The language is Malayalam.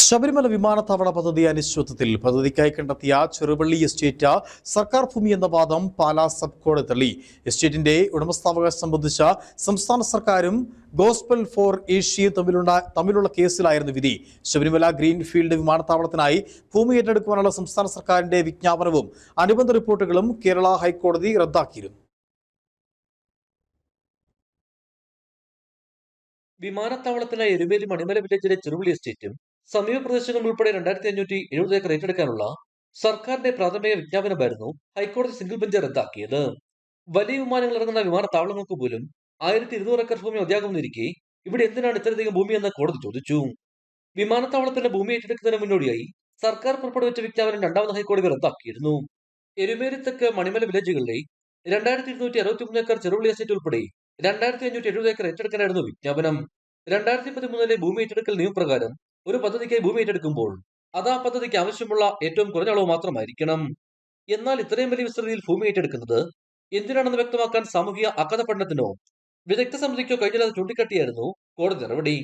ശബരിമല വിമാനത്താവള പദ്ധതി അനിശ്ചിതത്വത്തിൽ പദ്ധതിക്കായി കണ്ടെത്തിയ ചെറുവള്ളി എസ്റ്റേറ്റ് സർക്കാർ ഭൂമി എന്ന വാദം പാലാ സബ് കോടതി തള്ളി. എസ്റ്റേറ്റിന്റെ ഉടമസ്ഥാവകാശം സംബന്ധിച്ച സംസ്ഥാന സർക്കാരും ഗോസ്പൽ ഫോർ ഏഷ്യയും തമ്മിലുള്ള തമ്മിലുള്ള കേസിലായിരുന്നു വിധി. ശബരിമല ഗ്രീൻഫീൽഡ് വിമാനത്താവളത്തിനായി ഭൂമി ഏറ്റെടുക്കുവാനുള്ള സംസ്ഥാന സർക്കാരിന്റെ വിജ്ഞാപനവും അനുബന്ധ റിപ്പോർട്ടുകളും കേരള ഹൈക്കോടതി റദ്ദാക്കിയിരുന്നു. വിമാനത്താവളത്തിലെ എരുമേലി മണിമല വില്ലേജിലെ ചെറുവിളി എസ്റ്റേറ്റും സമീപ പ്രദേശങ്ങൾ ഉൾപ്പെടെ രണ്ടായിരത്തി അഞ്ഞൂറ്റി എഴുപത് ഏക്കർ ഏറ്റെടുക്കാനുള്ള സർക്കാരിന്റെ പ്രാഥമിക വിജ്ഞാപനമായിരുന്നു ഹൈക്കോടതി സിംഗിൾ ബെഞ്ച് റദ്ദാക്കിയത്. വലിയ വിമാനങ്ങൾ ഇറങ്ങുന്ന വിമാനത്താവളങ്ങൾക്ക് പോലും ആയിരത്തി ഇരുന്നൂറ് ഏക്കർ ഭൂമി മതിയാകുന്നിരിക്കെ ഇവിടെ എന്തിനാണ് ഇത്രയധികം ഭൂമി എന്ന് കോടതി ചോദിച്ചു. വിമാനത്താവളത്തിന്റെ ഭൂമി ഏറ്റെടുക്കുന്നതിന് മുന്നോടിയായി സർക്കാർ പുറപ്പെടുവിച്ച വിജ്ഞാപനം രണ്ടാമത് ഹൈക്കോടതി റദ്ദാക്കിയിരുന്നു. എരുമേലി തെക്ക് മണിമല വില്ലേജുകളിലെ രണ്ടായിരത്തി ഇരുന്നൂറ്റി അറുപത്തി മൂന്ന് ഏക്കർ ചെറുവിളി എസ്റ്റേറ്റ് ഉൾപ്പെടെ രണ്ടായിരത്തി അഞ്ഞൂറ്റി എഴുപത് ഏക്കർ ഏറ്റെടുക്കാനായിരുന്നു വിജ്ഞാപനം. രണ്ടായിരത്തി പതിമൂന്നിലെ ഭൂമി ഏറ്റെടുക്കൽ നിയമപ്രകാരം ഒരു പദ്ധതിക്കായി ഭൂമി ഏറ്റെടുക്കുമ്പോൾ അത് ആ പദ്ധതിക്ക് ആവശ്യമുള്ള ഏറ്റവും കുറഞ്ഞ അളവ് മാത്രമായിരിക്കണം. എന്നാൽ ഇത്രയും വലിയ വിസ്തൃതിയിൽ ഭൂമി ഏറ്റെടുക്കുന്നത് എന്തിനാണെന്ന് വ്യക്തമാക്കാൻ സാമൂഹിക അക്കഥ പഠനത്തിനോ വിദഗ്ധ സമിതിക്കോ കഴിഞ്ഞില്ലാതെ ചൂണ്ടിക്കാട്ടിയായിരുന്നു കോടതി നടപടി.